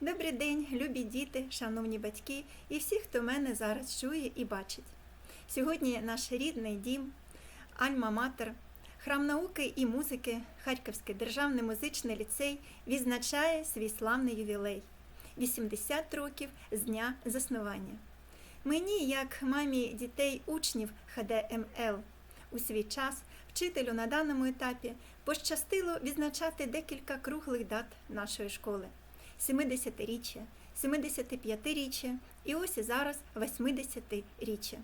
Добрий день, любі діти, шановні батьки і всі, хто мене зараз чує і бачить. Сьогодні наш рідний дім, Альма-Матер, храм науки і музики, Харківський державний музичний ліцей відзначає свій славний ювілей 80 років з дня заснування. Мені, як мамі дітей учнів ХДМЛ, у свій час вчителю на даному етапі пощастило відзначати декілька круглих дат нашої школи. 70-річчя, 75-річчя і ось і зараз 80-річчя.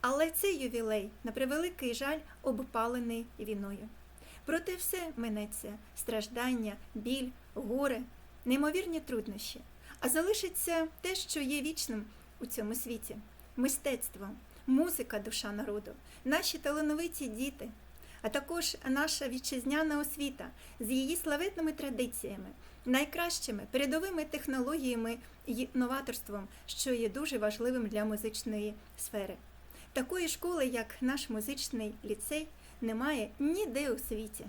Але цей ювілей, на превеликий жаль, обпалений війною. Проте все минеться страждання, біль, горе, неймовірні труднощі. А залишиться те, що є вічним у цьому світі мистецтво, музика, душа народу, наші талановиті діти, а також наша вітчизняна освіта з її славетними традиціями, найкращими передовими технологіями і новаторством, що є дуже важливим для музичної сфери. Такої школи, як наш музичний ліцей, немає ніде у світі.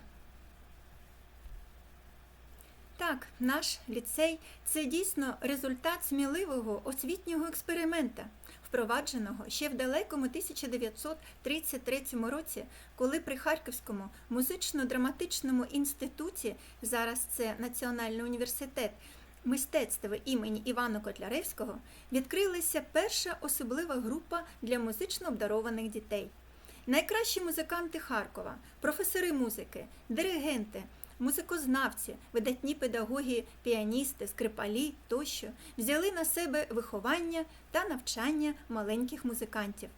Так, наш ліцей це дійсно результат сміливого освітнього експеримента, впровадженого ще в далекому 1933 році, коли при Харківському музично-драматичному інституті, зараз це Національний університет мистецтва імені Івана Котляревського, відкрилася перша особлива група для музично обдарованих дітей. Найкращі музиканти Харкова, професори музики, диригенти, музикознавці, видатні педагоги, піаністи, скрипалі тощо взяли на себе виховання та навчання маленьких музикантів.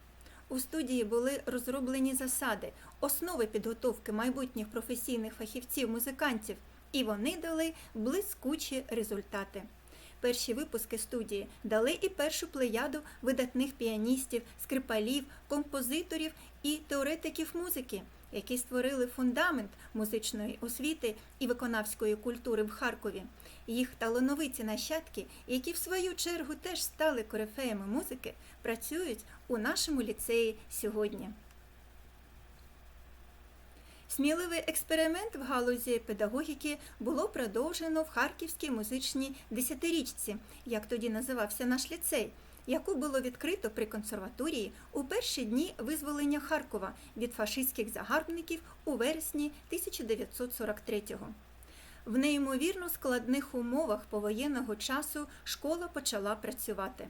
У студії були розроблені засади, основи підготовки майбутніх професійних фахівців-музикантів, і вони дали блискучі результати. Перші випуски студії дали і першу плеяду видатних піаністів, скрипалів, композиторів і теоретиків музики, які створили фундамент музичної освіти і виконавської культури в Харкові. Їх талановиті нащадки, які в свою чергу теж стали корифеями музики, працюють у нашому ліцеї сьогодні. Сміливий експеримент в галузі педагогіки було продовжено в Харківській музичній десятирічці, як тоді називався наш ліцей, яку було відкрито при консерваторії у перші дні визволення Харкова від фашистських загарбників у вересні 1943-го. В неймовірно складних умовах повоєнного часу школа почала працювати.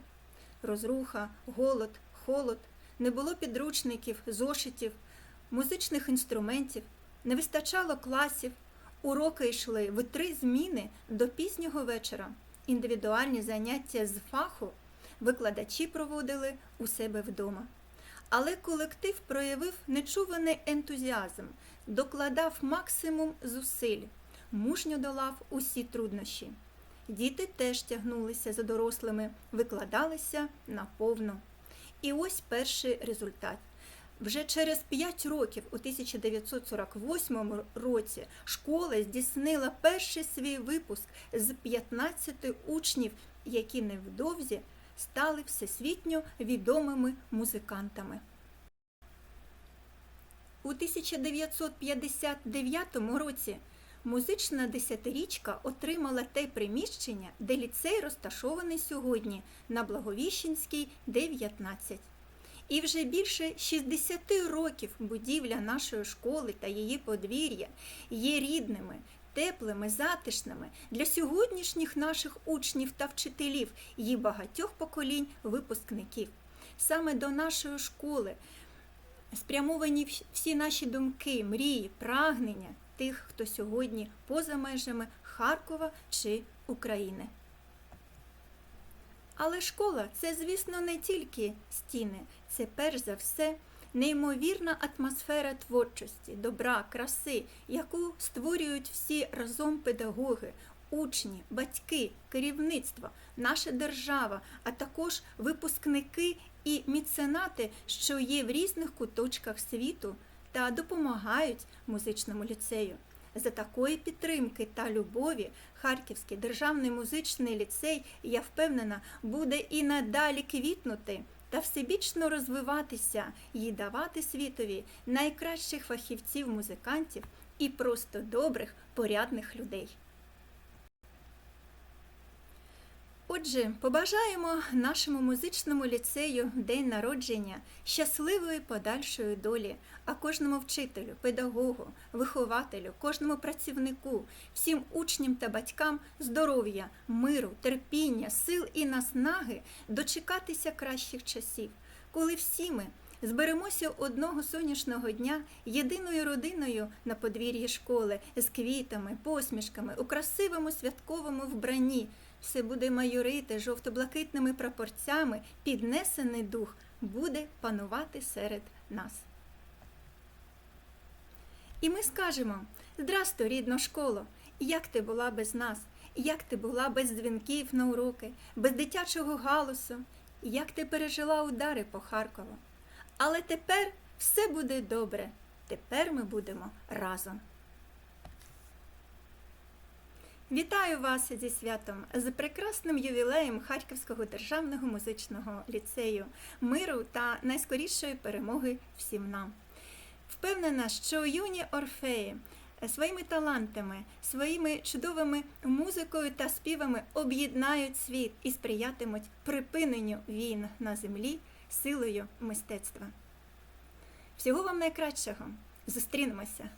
Розруха, голод, холод, не було підручників, зошитів, музичних інструментів, не вистачало класів, уроки йшли в три зміни до пізнього вечора. Індивідуальні заняття з фаху викладачі проводили у себе вдома. Але колектив проявив нечуваний ентузіазм, докладав максимум зусиль, мужньо долав усі труднощі. Діти теж тягнулися за дорослими, викладалися наповно. І ось перший результат. Вже через 5 років, у 1948 році, школа здійснила перший свій випуск з 15 учнів, які невдовзі стали всесвітньо відомими музикантами. У 1959 році музична десятирічка отримала те приміщення, де ліцей розташований сьогодні на Благовіщенській, 19. І вже більше 60 років будівля нашої школи та її подвір'я є рідними, теплими, затишними для сьогоднішніх наших учнів та вчителів і багатьох поколінь випускників. Саме до нашої школи спрямовані всі наші думки, мрії, прагнення тих, хто сьогодні поза межами Харкова чи України. Але школа це, звісно, не тільки стіни, це перш за все неймовірна атмосфера творчості, добра, краси, яку створюють всі разом педагоги, учні, батьки, керівництво, наша держава, а також випускники і міценати, що є в різних куточках світу та допомагають музичному ліцею. За такої підтримки та любові Харківський державний музичний ліцей, я впевнена, буде і надалі квітнути та всебічно розвиватися і давати світові найкращих фахівців, музикантів і просто добрих, порядних людей. Отже, побажаємо нашому музичному ліцею день народження щасливої подальшої долі, а кожному вчителю, педагогу, вихователю, кожному працівнику, всім учням та батькам здоров'я, миру, терпіння, сил і наснаги дочекатися кращих часів, коли всі ми зберемося одного сонячного дня єдиною родиною на подвір'ї школи з квітами, посмішками, у красивому святковому вбранні. Все буде майорити жовто-блакитними прапорцями, піднесений дух буде панувати серед нас. І ми скажемо: Здрастуй, рідно школо! Як ти була без нас? Як ти була без дзвінків на уроки, без дитячого галусу? Як ти пережила удари по Харкову? Але тепер все буде добре. Тепер ми будемо разом. Вітаю вас зі святом з прекрасним ювілеєм Харківського державного музичного ліцею, миру та найскорішої перемоги всім нам. Впевнена, що юні орфеї своїми талантами, своїми чудовими музикою та співами об'єднають світ і сприятимуть припиненню війн на землі силою мистецтва. Всього вам найкращого! Зустрінемося!